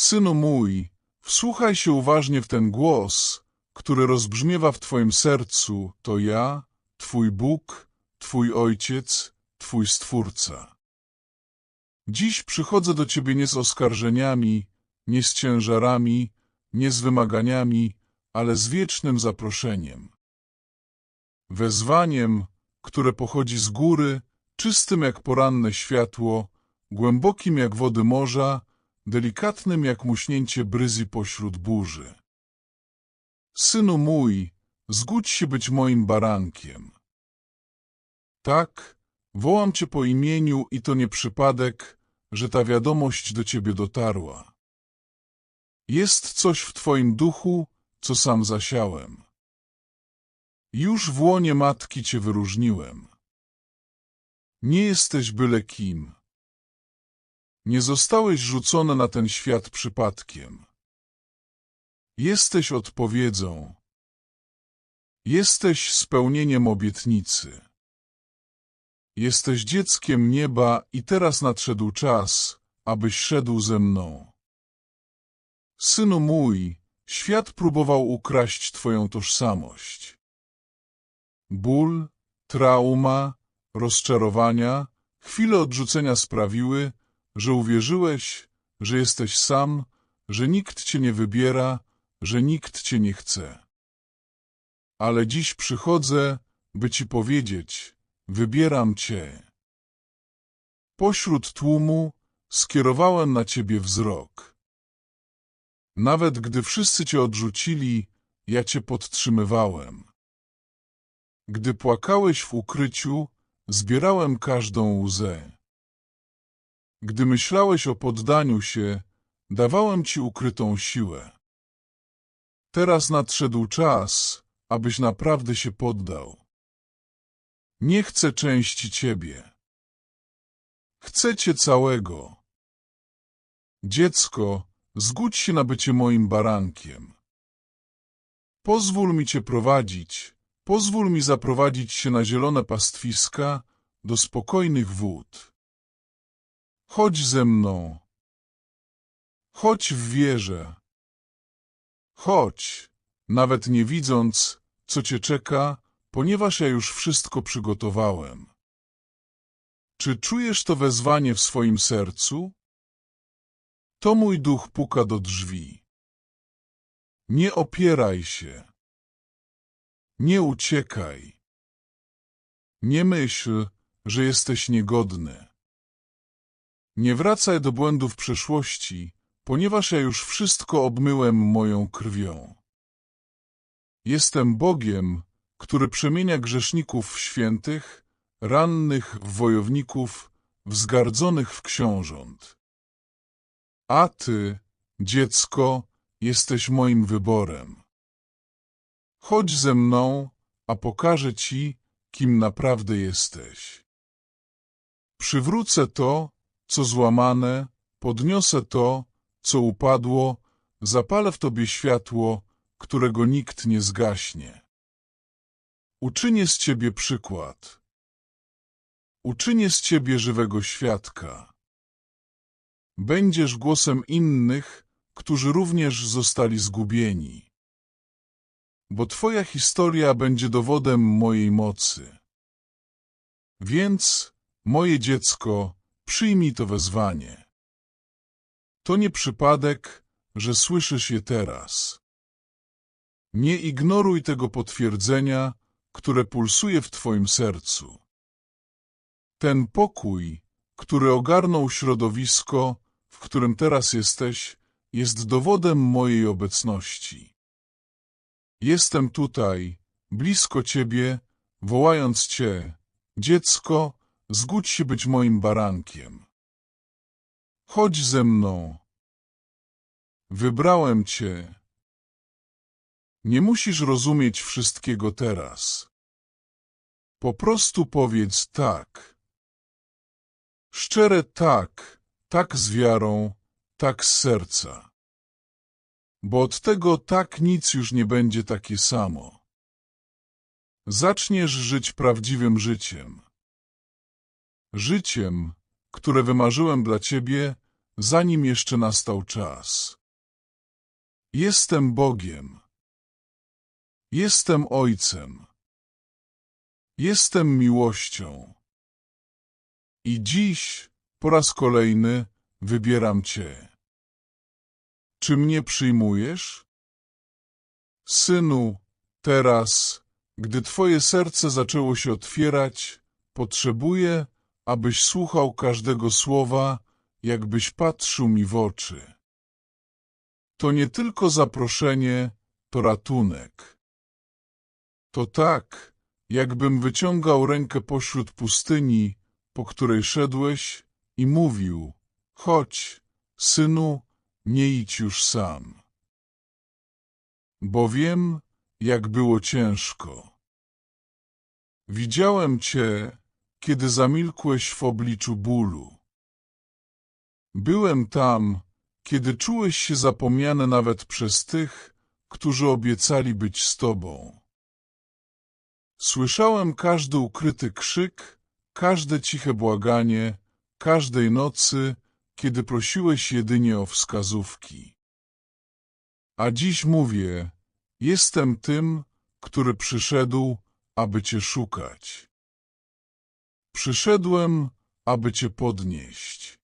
Synu mój, wsłuchaj się uważnie w ten głos, który rozbrzmiewa w Twoim sercu, to ja, Twój Bóg, Twój Ojciec, Twój Stwórca. Dziś przychodzę do Ciebie nie z oskarżeniami, nie z ciężarami, nie z wymaganiami, ale z wiecznym zaproszeniem. Wezwaniem, które pochodzi z góry, czystym jak poranne światło, głębokim jak wody morza, delikatnym jak muśnięcie bryzi pośród burzy. Synu mój, zgódź się być moim barankiem. Tak, wołam Cię po imieniu i to nie przypadek, że ta wiadomość do Ciebie dotarła. Jest coś w Twoim duchu, co sam zasiałem. Już w łonie matki Cię wyróżniłem. Nie jesteś byle kim. Nie zostałeś rzucony na ten świat przypadkiem. Jesteś odpowiedzią. Jesteś spełnieniem obietnicy. Jesteś dzieckiem nieba i teraz nadszedł czas, abyś szedł ze mną. Synu mój, świat próbował ukraść twoją tożsamość. Ból, trauma, rozczarowania, chwile odrzucenia sprawiły, że uwierzyłeś, że jesteś sam, że nikt cię nie wybiera, że nikt cię nie chce. Ale dziś przychodzę, by ci powiedzieć, wybieram cię. Pośród tłumu skierowałem na ciebie wzrok. Nawet gdy wszyscy cię odrzucili, ja cię podtrzymywałem. Gdy płakałeś w ukryciu, zbierałem każdą łzę. Gdy myślałeś o poddaniu się, dawałem ci ukrytą siłę. Teraz nadszedł czas, abyś naprawdę się poddał. Nie chcę części ciebie. Chcę cię całego. Dziecko, zgódź się na bycie moim barankiem. Pozwól mi cię prowadzić, pozwól mi zaprowadzić się na zielone pastwiska, do spokojnych wód. Chodź ze mną. Chodź w wieżę. Chodź, nawet nie widząc, co cię czeka, ponieważ ja już wszystko przygotowałem. Czy czujesz to wezwanie w swoim sercu? To mój duch puka do drzwi. Nie opieraj się. Nie uciekaj. Nie myśl, że jesteś niegodny. Nie wracaj do błędów przeszłości, ponieważ ja już wszystko obmyłem moją krwią. Jestem Bogiem, który przemienia grzeszników w świętych, rannych w wojowników, wzgardzonych w książąt. A ty, dziecko, jesteś moim wyborem. Chodź ze mną, a pokażę ci, kim naprawdę jesteś. Przywrócę to, co złamane, podniosę to, co upadło, zapalę w tobie światło, którego nikt nie zgaśnie. Uczynię z ciebie przykład. Uczynię z ciebie żywego świadka. Będziesz głosem innych, którzy również zostali zgubieni. Bo twoja historia będzie dowodem mojej mocy. Więc, moje dziecko, przyjmij to wezwanie. To nie przypadek, że słyszysz je teraz. Nie ignoruj tego potwierdzenia, które pulsuje w Twoim sercu. Ten pokój, który ogarnął środowisko, w którym teraz jesteś, jest dowodem mojej obecności. Jestem tutaj, blisko Ciebie, wołając Cię, dziecko, zgódź się być moim barankiem. Chodź ze mną. Wybrałem Cię. Nie musisz rozumieć wszystkiego teraz. Po prostu powiedz tak. Szczere tak, tak z wiarą, tak z serca. Bo od tego tak nic już nie będzie takie samo. Zaczniesz żyć prawdziwym życiem. Życiem, które wymarzyłem dla ciebie, zanim jeszcze nastał czas. Jestem Bogiem. Jestem Ojcem. Jestem miłością. I dziś, po raz kolejny, wybieram Cię. Czy mnie przyjmujesz? Synu, teraz, gdy Twoje serce zaczęło się otwierać, potrzebuję, abyś słuchał każdego słowa, jakbyś patrzył mi w oczy. To nie tylko zaproszenie, to ratunek. To tak, jakbym wyciągał rękę pośród pustyni, po której szedłeś i mówił, chodź, synu, nie idź już sam. Bo wiem, jak było ciężko. Widziałem cię, kiedy zamilkłeś w obliczu bólu. Byłem tam, kiedy czułeś się zapomniany nawet przez tych, którzy obiecali być z tobą. Słyszałem każdy ukryty krzyk, każde ciche błaganie, każdej nocy, kiedy prosiłeś jedynie o wskazówki. A dziś mówię, jestem tym, który przyszedł, aby Cię szukać. Przyszedłem, aby Cię podnieść.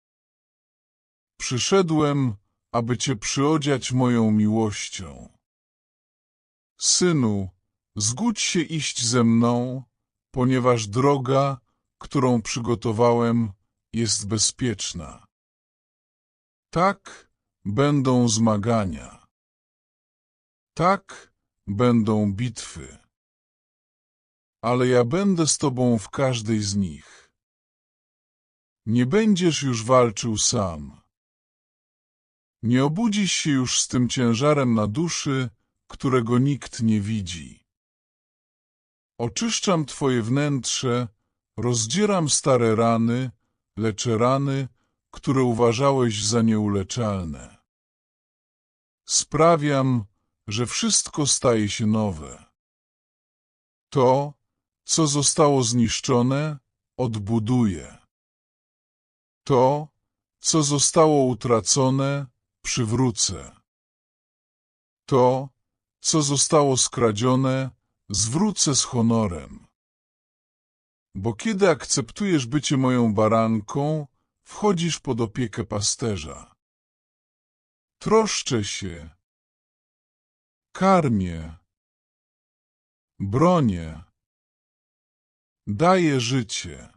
Przyszedłem, aby Cię przyodziać moją miłością. Synu, zgódź się iść ze mną, ponieważ droga, którą przygotowałem, jest bezpieczna. Tak będą zmagania. Tak będą bitwy. Ale ja będę z tobą w każdej z nich. Nie będziesz już walczył sam. Nie obudzisz się już z tym ciężarem na duszy, którego nikt nie widzi. Oczyszczam twoje wnętrze, rozdzieram stare rany, leczę rany, które uważałeś za nieuleczalne. Sprawiam, że wszystko staje się nowe. To, co zostało zniszczone, odbuduję. To, co zostało utracone, przywrócę. To, co zostało skradzione, zwrócę z honorem. Bo kiedy akceptujesz bycie moją baranką, wchodzisz pod opiekę pasterza. Troszczę się, karmię, bronię, daję życie.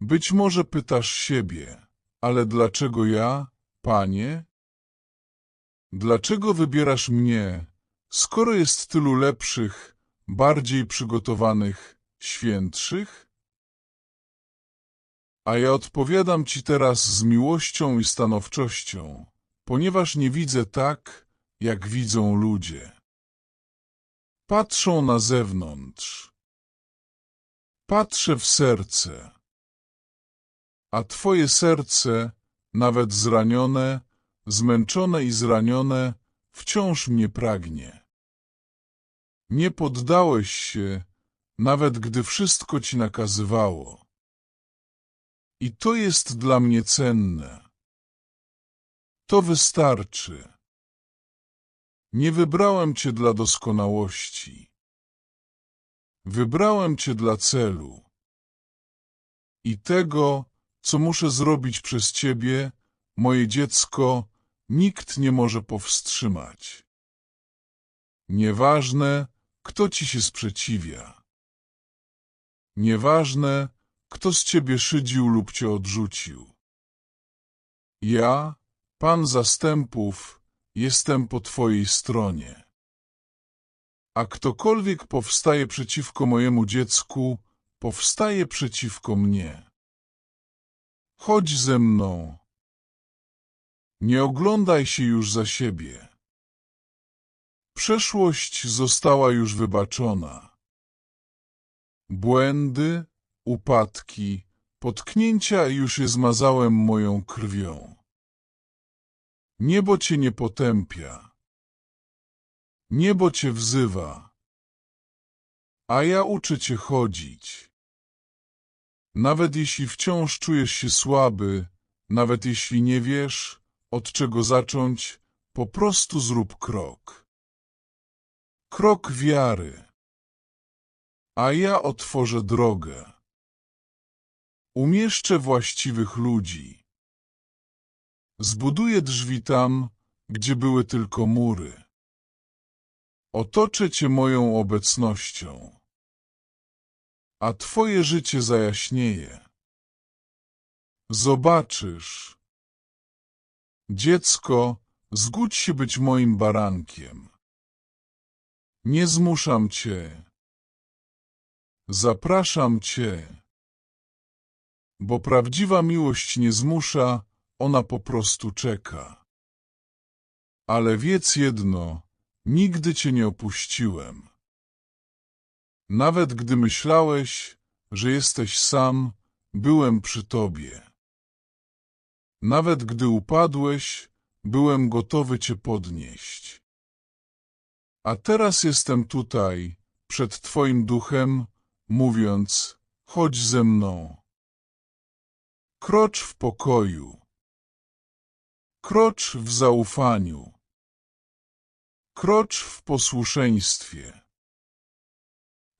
Być może pytasz siebie, ale dlaczego ja, panie? Dlaczego wybierasz mnie, skoro jest tylu lepszych, bardziej przygotowanych, świętszych? A ja odpowiadam ci teraz z miłością i stanowczością, ponieważ nie widzę tak, jak widzą ludzie. Patrzą na zewnątrz. Patrzę w serce. A twoje serce, nawet zranione, zmęczone i zranione, wciąż mnie pragnie. Nie poddałeś się, nawet gdy wszystko ci nakazywało. I to jest dla mnie cenne. To wystarczy. Nie wybrałem cię dla doskonałości. Wybrałem cię dla celu. I tego, co muszę zrobić przez ciebie, moje dziecko, nikt nie może powstrzymać. Nieważne, kto ci się sprzeciwia. Nieważne, kto z ciebie szydził lub cię odrzucił. Ja, Pan zastępów, jestem po twojej stronie. A ktokolwiek powstaje przeciwko mojemu dziecku, powstaje przeciwko mnie. Chodź ze mną. Nie oglądaj się już za siebie. Przeszłość została już wybaczona. Błędy, upadki, potknięcia już je zmazałem moją krwią. Niebo cię nie potępia. Niebo cię wzywa. A ja uczę cię chodzić. Nawet jeśli wciąż czujesz się słaby, nawet jeśli nie wiesz, od czego zacząć, po prostu zrób krok. Krok wiary. A ja otworzę drogę. Umieszczę właściwych ludzi. Zbuduję drzwi tam, gdzie były tylko mury. Otoczę cię moją obecnością, a twoje życie zajaśnieje. Zobaczysz. Dziecko, zgódź się być moim barankiem. Nie zmuszam cię. Zapraszam cię. Bo prawdziwa miłość nie zmusza, ona po prostu czeka. Ale wiedz jedno, nigdy cię nie opuściłem. Nawet gdy myślałeś, że jesteś sam, byłem przy tobie. Nawet gdy upadłeś, byłem gotowy cię podnieść. A teraz jestem tutaj, przed twoim duchem, mówiąc, chodź ze mną. Krocz w pokoju. Krocz w zaufaniu. Krocz w posłuszeństwie.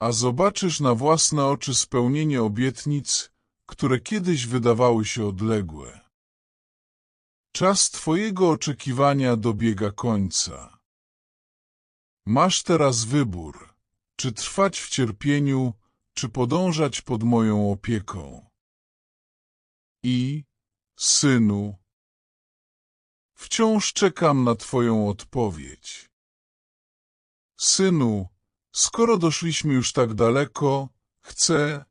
A zobaczysz na własne oczy spełnienie obietnic, które kiedyś wydawały się odległe. Czas Twojego oczekiwania dobiega końca. Masz teraz wybór, czy trwać w cierpieniu, czy podążać pod moją opieką. I, synu, wciąż czekam na Twoją odpowiedź. Synu, skoro doszliśmy już tak daleko, chcę,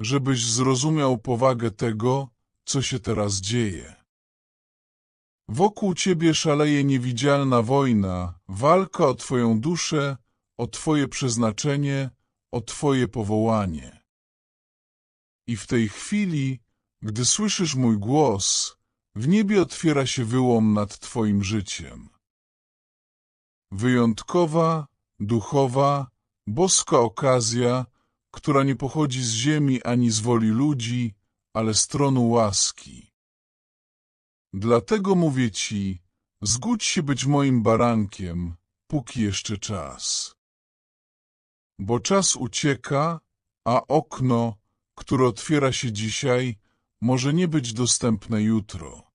żebyś zrozumiał powagę tego, co się teraz dzieje. Wokół ciebie szaleje niewidzialna wojna, walka o twoją duszę, o twoje przeznaczenie, o twoje powołanie. I w tej chwili, gdy słyszysz mój głos, w niebie otwiera się wyłom nad twoim życiem. Wyjątkowa, duchowa, boska okazja, która nie pochodzi z ziemi ani z woli ludzi, ale z tronu łaski. Dlatego mówię ci, zgódź się być moim barankiem, póki jeszcze czas. Bo czas ucieka, a okno, które otwiera się dzisiaj, może nie być dostępne jutro.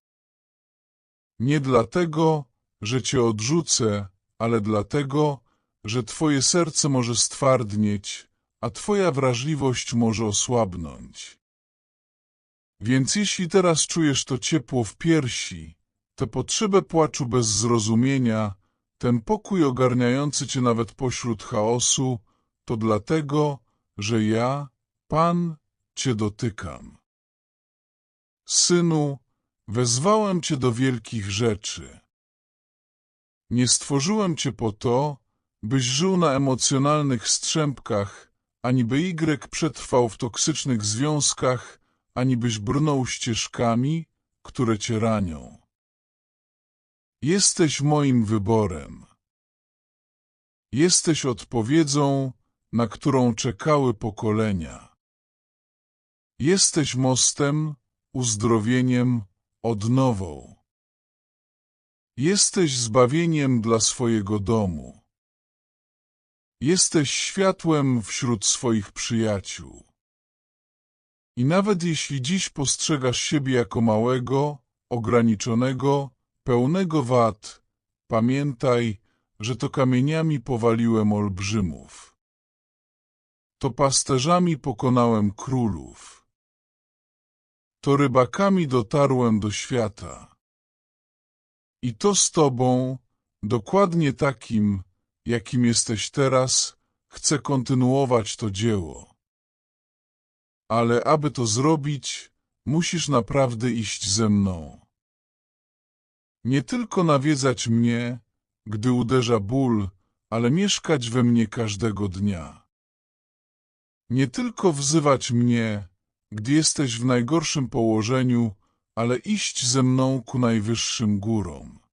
Nie dlatego, że cię odrzucę, ale dlatego, że twoje serce może stwardnieć, a twoja wrażliwość może osłabnąć. Więc jeśli teraz czujesz to ciepło w piersi, tę potrzebę płaczu bez zrozumienia, ten pokój ogarniający cię nawet pośród chaosu, to dlatego, że ja, Pan, cię dotykam. Synu, wezwałem cię do wielkich rzeczy. Nie stworzyłem cię po to, byś żył na emocjonalnych strzępkach, ani by Y przetrwał w toksycznych związkach, ani byś brnął ścieżkami, które cię ranią. Jesteś moim wyborem. Jesteś odpowiedzią, na którą czekały pokolenia. Jesteś mostem, uzdrowieniem, odnową. Jesteś zbawieniem dla swojego domu. Jesteś światłem wśród swoich przyjaciół. I nawet jeśli dziś postrzegasz siebie jako małego, ograniczonego, pełnego wad, pamiętaj, że to kamieniami powaliłem olbrzymów. To pasterzami pokonałem królów. To rybakami dotarłem do świata. I to z tobą, dokładnie takim, jakim jesteś teraz, chcę kontynuować to dzieło. Ale aby to zrobić, musisz naprawdę iść ze mną. Nie tylko nawiedzać mnie, gdy uderza ból, ale mieszkać we mnie każdego dnia. Nie tylko wzywać mnie, gdy jesteś w najgorszym położeniu, ale iść ze mną ku najwyższym górom.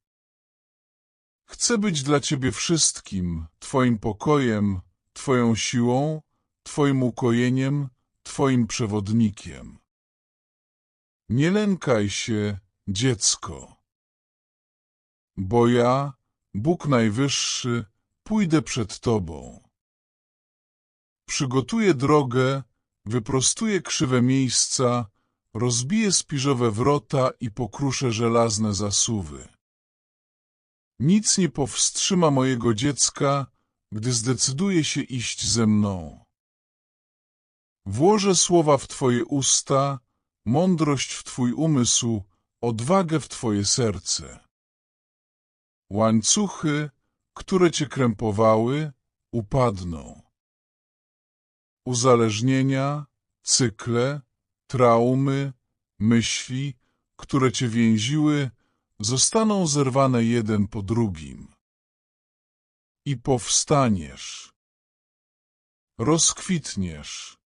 Chcę być dla Ciebie wszystkim, Twoim pokojem, Twoją siłą, Twoim ukojeniem, Twoim przewodnikiem. Nie lękaj się, dziecko. Bo ja, Bóg Najwyższy, pójdę przed Tobą. Przygotuję drogę, wyprostuję krzywe miejsca, rozbiję spiżowe wrota i pokruszę żelazne zasuwy. Nic nie powstrzyma mojego dziecka, gdy zdecyduje się iść ze mną. Włożę słowa w Twoje usta, mądrość w Twój umysł, odwagę w Twoje serce. Łańcuchy, które Cię krępowały, upadną. Uzależnienia, cykle, traumy, myśli, które Cię więziły, zostaną zerwane jeden po drugim. I powstaniesz. Rozkwitniesz.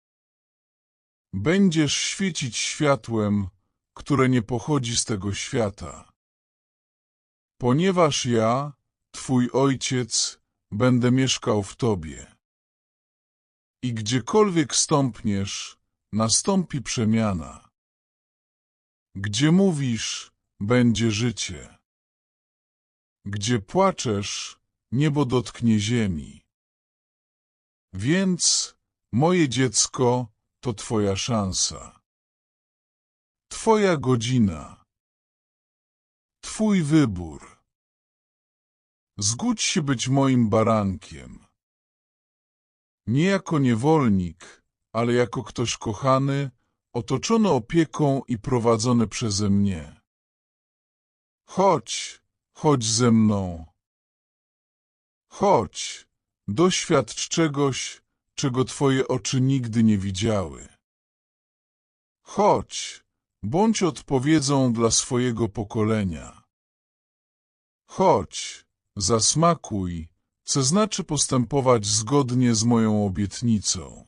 Będziesz świecić światłem, które nie pochodzi z tego świata. Ponieważ ja, Twój Ojciec, będę mieszkał w Tobie. I gdziekolwiek stąpniesz, nastąpi przemiana. Gdzie mówisz, będzie życie. Gdzie płaczesz, niebo dotknie ziemi. Więc, moje dziecko, to Twoja szansa. Twoja godzina. Twój wybór. Zgódź się być moim barankiem. Nie jako niewolnik, ale jako ktoś kochany, otoczony opieką i prowadzony przeze mnie. Chodź, chodź ze mną. Chodź, doświadcz czegoś, czego twoje oczy nigdy nie widziały. Chodź, bądź odpowiedzią dla swojego pokolenia. Chodź, zasmakuj, co znaczy postępować zgodnie z moją obietnicą.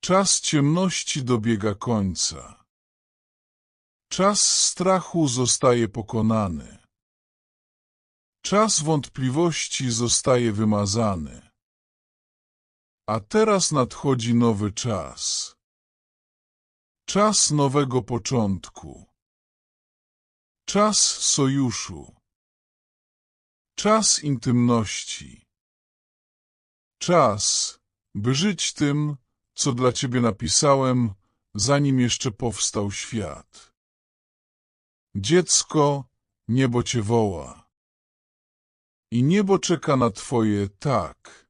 Czas ciemności dobiega końca. Czas strachu zostaje pokonany. Czas wątpliwości zostaje wymazany. A teraz nadchodzi nowy czas. Czas nowego początku. Czas sojuszu. Czas intymności. Czas, by żyć tym, co dla Ciebie napisałem, zanim jeszcze powstał świat. Dziecko, niebo Cię woła. I niebo czeka na Twoje tak.